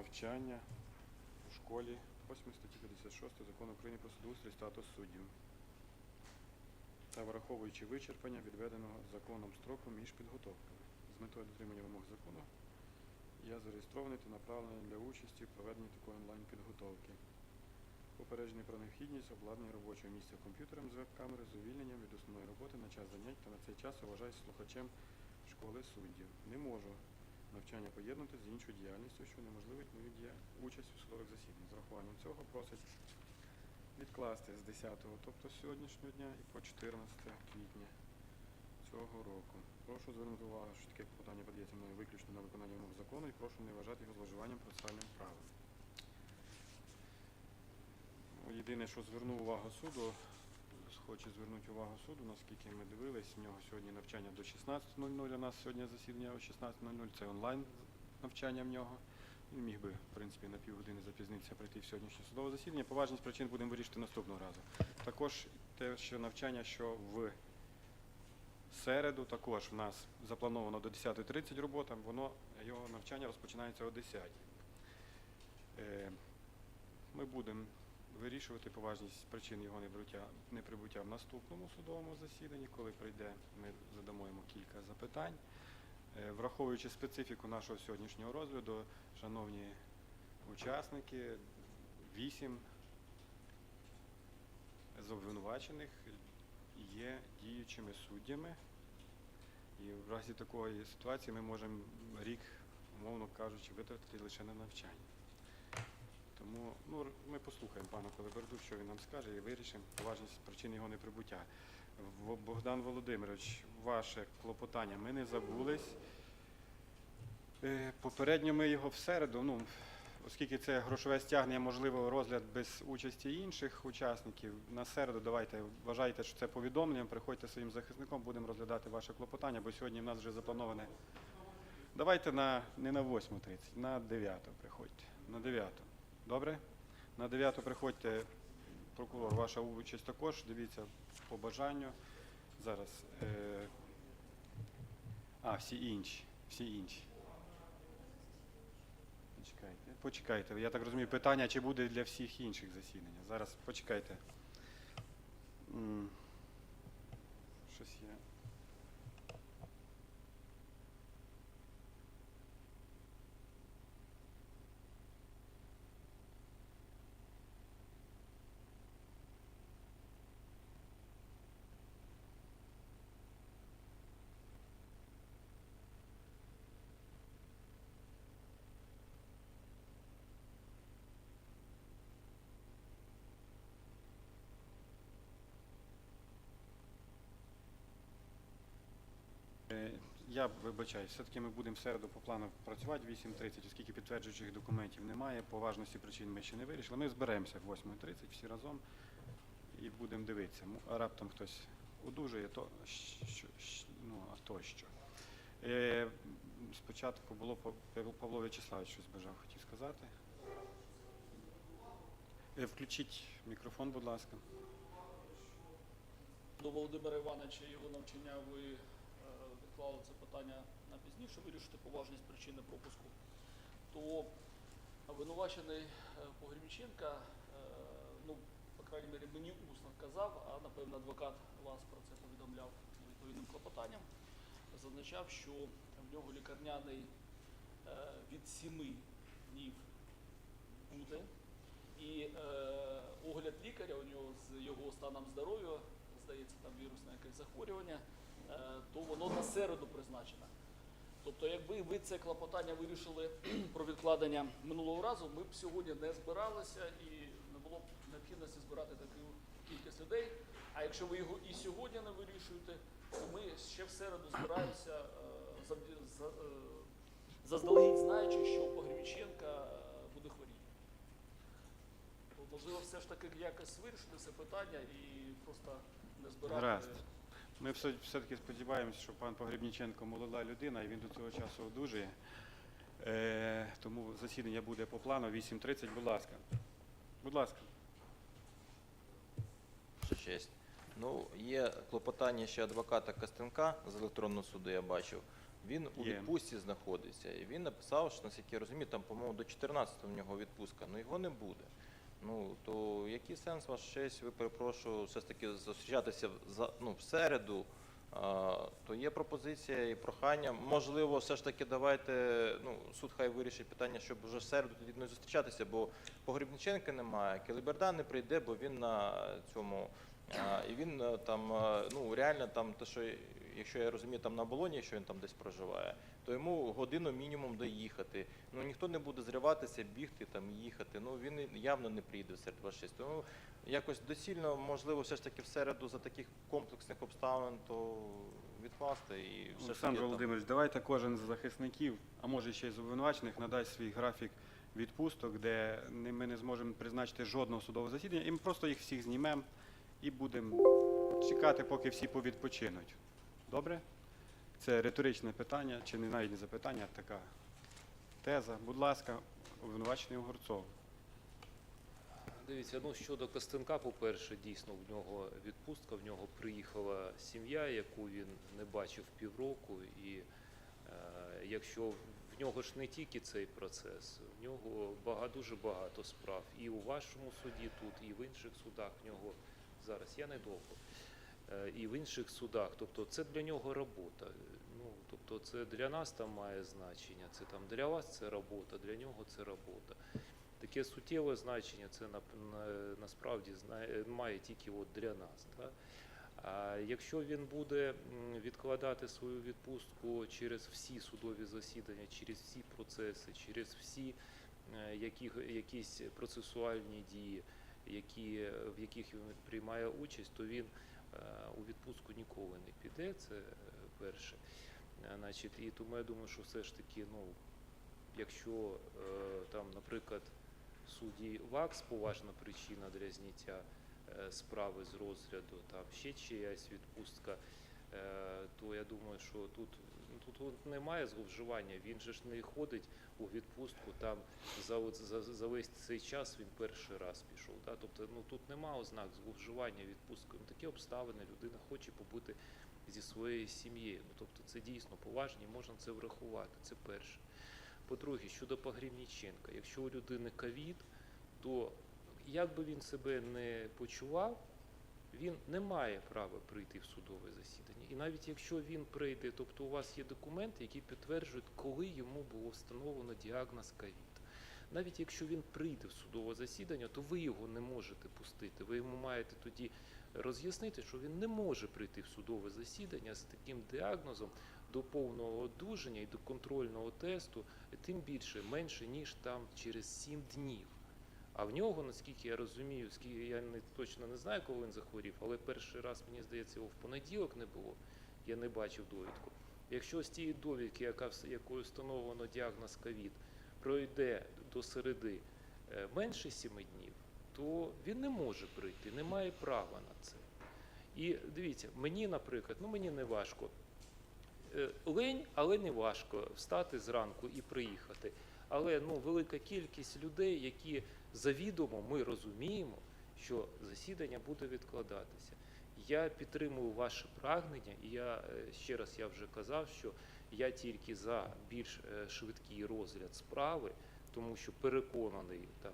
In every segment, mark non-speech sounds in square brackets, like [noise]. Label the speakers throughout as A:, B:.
A: навчання у школі 8 статті 56 Закону України про судоустрій статус суддів та враховуючи вичерпання відведеного законом строку між підготовками. З метою дотримання вимог закону я зареєстрований та направлений для участі в проведенні такої онлайн-підготовки. Попереджений про необхідність обладнання робочого місця комп'ютером з веб-камери з увільненням від основної роботи на час занять та на цей час вважаюся слухачем школи суддів. Не можу навчання поєднати з іншою діяльністю, що неможливить мою дія... участь у судових засіданнях. З урахуванням цього просить відкласти з 10, тобто з сьогоднішнього дня, і по 14 квітня цього року. Прошу звернути увагу, що таке питання подається мною виключно на виконання вимог закону і прошу не вважати його зловживанням процесуальним правом. Єдине, що звернув увагу суду, хочу звернути увагу суду, наскільки ми дивились, в нього сьогодні навчання до 16.00, у нас сьогодні засідання о 16.00, це онлайн навчання в нього. Він міг би, в принципі, на півгодини запізнитися прийти в сьогоднішнє судове засідання. Поважність причин будемо вирішити наступного разу. Також те, що навчання, що в середу також в нас заплановано до 10.30 робота, воно, його навчання розпочинається о 10. Е, Ми будемо вирішувати поважність причин його неприбуття в наступному судовому засіданні. Коли прийде, ми задамо йому кілька запитань. Е, Враховуючи специфіку нашого сьогоднішнього розгляду, шановні учасники, вісім з обвинувачених є діючими суддями. І в разі такої ситуації ми можемо рік, умовно кажучи, витратити лише на навчання. Тому ну, ми послухаємо пана Колеберду, що він нам скаже, і вирішимо поважність причин його неприбуття. Богдан Володимирович, ваше клопотання, ми не забулись. Е, Попередньо ми його в середу, ну, оскільки це грошове стягнення, можливо, розгляд без участі інших учасників. На середу давайте вважайте, що це повідомлення, приходьте своїм захисником, будемо розглядати ваше клопотання, бо сьогодні в нас вже заплановане. Давайте на, не на 8.30, на 9 приходьте. На 9. Добре? На 9 приходьте, прокурор, ваша участь також, дивіться по бажанню. Зараз. Е, а, всі інші. Всі інші. Почекайте. Почекайте. Я так розумію, питання, чи буде для всіх інших засідання. Зараз почекайте. М, Щось є. Е, Я вибачаюсь, все-таки ми будемо в середу по плану працювати 8.30, оскільки підтверджуючих документів немає, по важності причин ми ще не вирішили. Ми зберемося в 8.30 всі разом і будемо дивитися. Раптом хтось одужує, то що, ну, а то що. Е, спочатку було Пав- Пав- Павло В'ячеславович щось бажав, хотів сказати. Е, включіть мікрофон, будь ласка.
B: До Володимира Івановича його навчання ви е, відклали це питання на пізніше, вирішити поважність причини пропуску. То обвинувачений е, Погребіченка, е, ну, по крайній мірі, мені усно казав, а напевно адвокат вас про це повідомляв відповідним клопотанням, зазначав, що в нього лікарняний е, від 7 днів буде. І е, огляд лікаря у нього з його станом здоров'я, здається, там вірусне якесь захворювання, то воно на середу призначено. Тобто, якби ви це клопотання вирішили [clears throat] про відкладення минулого разу, ми б сьогодні не збиралися і не було б необхідності збирати таку кількість людей. А якщо ви його і сьогодні не вирішуєте, то ми ще в середу збираємося е, е, заздалегідь знаючи, що Погребіченка е, буде хворіти. Можливо, все ж таки якось вирішити це питання і просто не збирати.
A: Ми все- все-таки сподіваємося, що пан Погребніченко молода людина і він до цього часу одужує. Е, тому засідання буде по плану 8.30, будь ласка. Будь ласка.
C: Честь. Ну, є клопотання ще адвоката Костенка з електронного суду, я бачив. Він у
A: Є.
C: відпустці знаходиться. І він написав, що наскільки я розумію, там, по-моєму, до 14 в нього відпустка. Ну його не буде. Ну то який сенс ваш честь? Ви перепрошую, все ж таки зустрічатися за ну в середу. А, то є пропозиція і прохання. Можливо, все ж таки давайте. Ну суд хай вирішить питання, щоб вже в середу тоді не зустрічатися, бо Погрібниченка немає. Келіберда не прийде, бо він на цьому. А, і він е, там, е, ну реально там, те, що якщо я розумію, там на болоні, якщо він там десь проживає, то йому годину мінімум доїхати. Ну ніхто не буде зриватися, бігти там, їхати. Ну він явно не прийде в серед 26. Тому якось доцільно, можливо, все ж таки в середу за таких комплексних обставин, то відкласти і все ж таки
A: Олександр
C: там-
A: Володимирович, давайте кожен з захисників, а може ще й з обвинувачених, надасть свій графік відпусток, де не- ми не зможемо призначити жодного судового засідання, і ми просто їх всіх знімемо і будемо чекати, поки всі повідпочинуть. Добре? Це риторичне питання, чи не навіть не запитання, а така теза. Будь ласка, обвинувачений Угорцов.
D: Дивіться, ну щодо Костенка, по-перше, дійсно в нього відпустка, в нього приїхала сім'я, яку він не бачив півроку. І е, якщо в нього ж не тільки цей процес, в нього багато, дуже багато справ. І у вашому суді тут, і в інших судах в нього зараз я недовго. Е, І в інших судах, тобто це для нього робота. Ну, тобто це для нас там має значення, це там для вас це робота, для нього це робота. Таке суттєве значення це на, на, насправді має тільки от для нас. Да? А якщо він буде відкладати свою відпустку через всі судові засідання, через всі процеси, через всі е, які, якісь процесуальні дії, які, в яких він приймає участь, то він у відпустку ніколи не піде. Це е, перше. Е, Значить, і тому я думаю, що все ж таки, ну, якщо е, там, наприклад, судді ВАКС поважна причина для зняття е, справи з розгляду, там ще чиясь відпустка, е, то я думаю, що тут, тут немає зловживання. Він же ж не ходить у відпустку там за, за, за весь цей час він перший раз пішов. Да? Тобто ну, тут нема ознак зловживання відпусткою. Ну, такі обставини людина хоче побути зі своєю сім'єю. Ну, тобто це дійсно поважні, можна це врахувати. Це перше. По-друге, щодо Погрібніченка, якщо у людини ковід, то як би він себе не почував, він не має права прийти в судове засідання. І навіть якщо він прийде, тобто у вас є документи, які підтверджують, коли йому було встановлено діагноз ковід. Навіть якщо він прийде в судове засідання, то ви його не можете пустити. Ви йому маєте тоді роз'яснити, що він не може прийти в судове засідання з таким діагнозом до повного одужання і до контрольного тесту, тим більше менше ніж там через 7 днів. А в нього, наскільки я розумію, скільки я не точно не знаю, коли він захворів, але перший раз мені здається, його в понеділок не було. Я не бачив довідку. Якщо з тієї довідки, яка якою встановлено діагноз ковід, пройде до середи е, менше 7 днів, то він не може прийти, не має права на це. І дивіться, мені, наприклад, ну мені не важко. Е, Лень, але не важко встати зранку і приїхати. Але ну, велика кількість людей, які завідомо ми розуміємо, що засідання буде відкладатися. Я підтримую ваше прагнення, і я е, ще раз я вже казав, що я тільки за більш е, швидкий розгляд справи, тому що переконаний там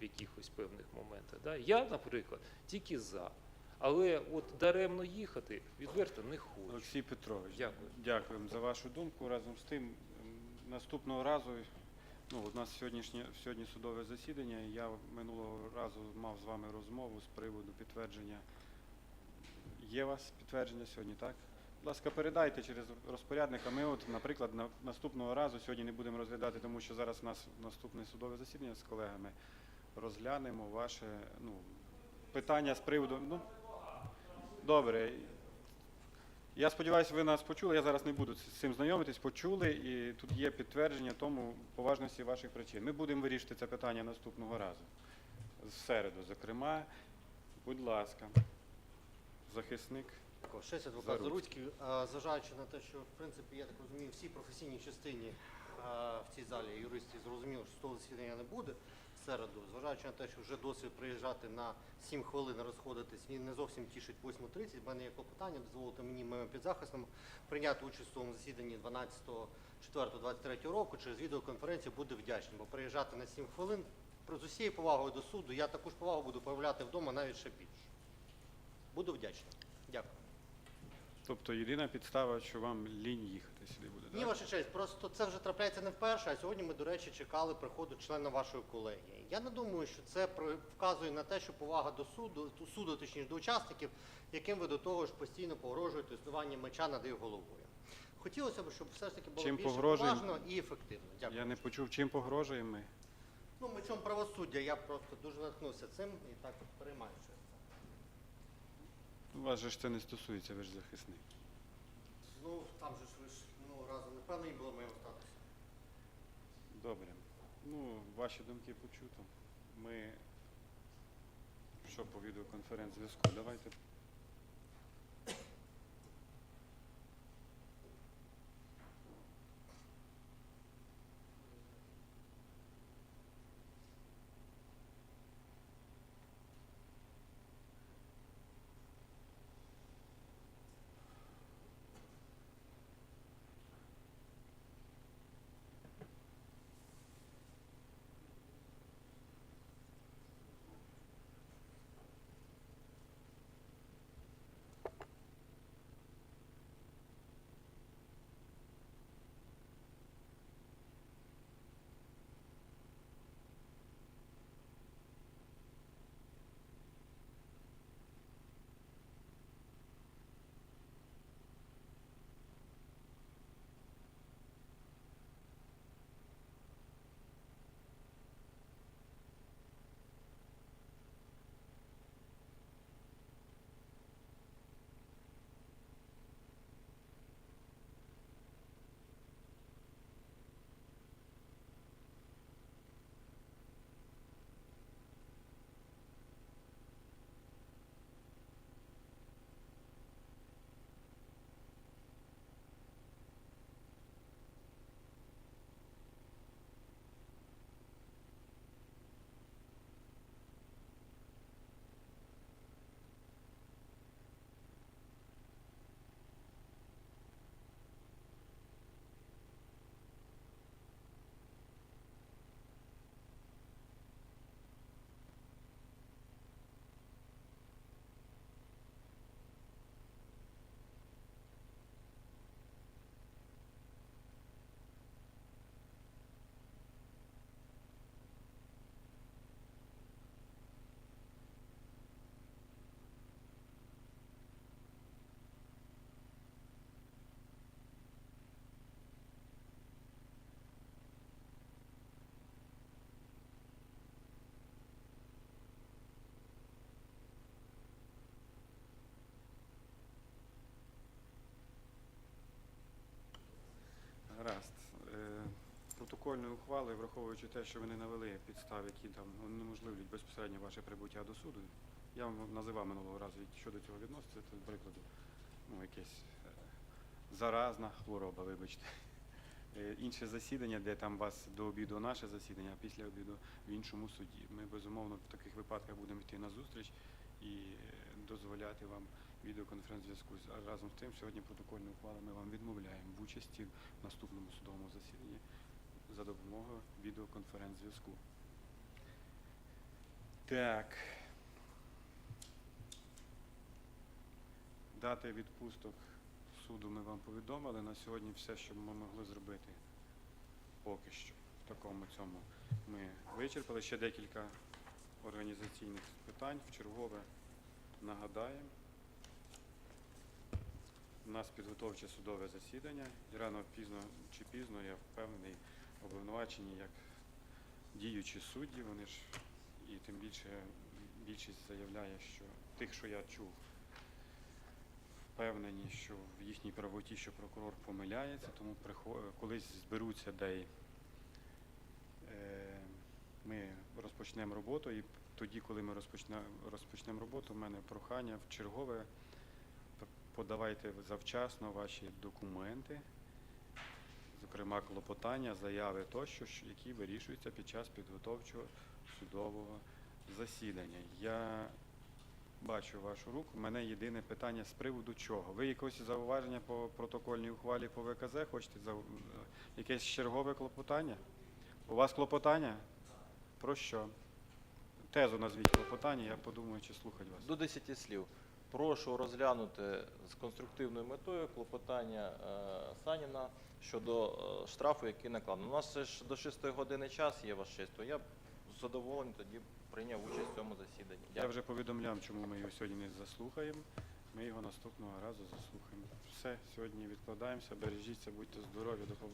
D: в якихось певних моментах. Да? Я, наприклад, тільки за. Але от даремно їхати відверто не хочу.
A: Олексій Петрович,
D: Дякую.
A: дякуємо за вашу думку. Разом з тим, наступного разу, ну, у нас сьогоднішнє сьогодні судове засідання. Я минулого разу мав з вами розмову з приводу підтвердження. Є у вас підтвердження сьогодні, так? Будь ласка, передайте через розпорядника. Ми, от, наприклад, на, наступного разу сьогодні не будемо розглядати, тому що зараз у нас наступне судове засідання з колегами. Розглянемо ваше ну, питання з приводу. Ну, добре. Я сподіваюся, ви нас почули. Я зараз не буду з цим знайомитись. Почули, і тут є підтвердження тому поважності ваших причин. Ми будемо вирішити це питання наступного разу. В середу, зокрема. Будь ласка, захисник.
E: Щось адвокат
A: Заруцький.
E: Зважаючи на те, що в принципі я так розумію, всі професійній частині в цій залі юристів зрозуміли, що судового засідання не буде. Середу, зважаючи на те, що вже досвід приїжджати на 7 хвилин розходитись, він не зовсім тішить 8.30. В мене є клопотання, дозволити мені моїм підзахисним прийняти участь у цьому засіданні 12.04.23 року через відеоконференцію буде вдячний, бо приїжджати на 7 хвилин з усією повагою до суду, я таку ж повагу буду проявляти вдома навіть ще більше. Буду вдячний. Дякую.
A: Тобто єдина підстава, що вам лінь їхати сюди буде,
E: Ні,
A: так?
E: ваша честь, просто це вже трапляється не вперше, а сьогодні ми, до речі, чекали приходу члена вашої колегії. Я не думаю, що це вказує на те, що повага до суду, до суду, точніше до учасників, яким ви до того ж постійно погрожуєте існування меча над їх головою. Хотілося б, щоб все ж таки було
A: Чим
E: більше
A: погрожуємо?
E: поважно і ефективно. Дякую.
A: Я не почув, чим погрожуємо ми.
E: Ну, мечом правосуддя я просто дуже натхнувся цим і так от переймаю.
A: У вас же ж це не стосується, ви ж захисник.
E: Ну, там же ж ви ж минулого разу не впевнені було моє статусі.
A: Добре. Ну, ваші думки почуто. Ми що по відеоконференц-зв'язку? Давайте. Протокольною ухвалою, враховуючи те, що ви не навели підстав, які там унеможливлюють безпосередньо ваше прибуття до суду. Я вам називав минулого разу, що до цього відноситься, це, до прикладу, ну, якась е, заразна хвороба, вибачте. Е, Інше засідання, де там вас до обіду наше засідання, а після обіду в іншому суді. Ми безумовно в таких випадках будемо йти на зустріч і е, дозволяти вам відеоконференц-зв'язку. Разом з тим, сьогодні протокольну ухвалу ми вам відмовляємо в участі в наступному судовому засіданні за допомогою відеоконференц-зв'язку. Так. Дати відпусток суду ми вам повідомили. На сьогодні все, що ми могли зробити поки що. В такому цьому ми вичерпали. Ще декілька організаційних питань. В чергове нагадаємо. У нас підготовче судове засідання. І рано пізно чи пізно, я впевнений, обвинувачені як діючі судді, вони ж і тим більше більшість заявляє, що тих, що я чув, впевнені, що в їхній правоті, що прокурор помиляється, тому колись зберуться, де е, ми розпочнемо роботу, і тоді, коли ми розпочнемо розпочнемо роботу, в мене прохання в чергове подавайте завчасно ваші документи, зокрема клопотання, заяви тощо, які вирішуються під час підготовчого судового засідання. Я бачу вашу руку. У мене єдине питання з приводу чого. Ви якось зауваження по протокольній ухвалі по ВКЗ хочете за якесь чергове клопотання? У вас клопотання? Про що? Тезу назвіть клопотання, я подумаю, чи слухати вас.
C: До 10 слів. Прошу розглянути з конструктивною метою клопотання е, Саніна щодо е, штрафу, який накладено. У нас ж до 6 години час є ваш честь, то я з задоволенням тоді прийняв участь в цьому засіданні.
A: Я
C: Дякую.
A: вже повідомляв, чому ми його сьогодні не заслухаємо. Ми його наступного разу заслухаємо. Все, сьогодні відкладаємося. Бережіться, будьте здорові, до побачення.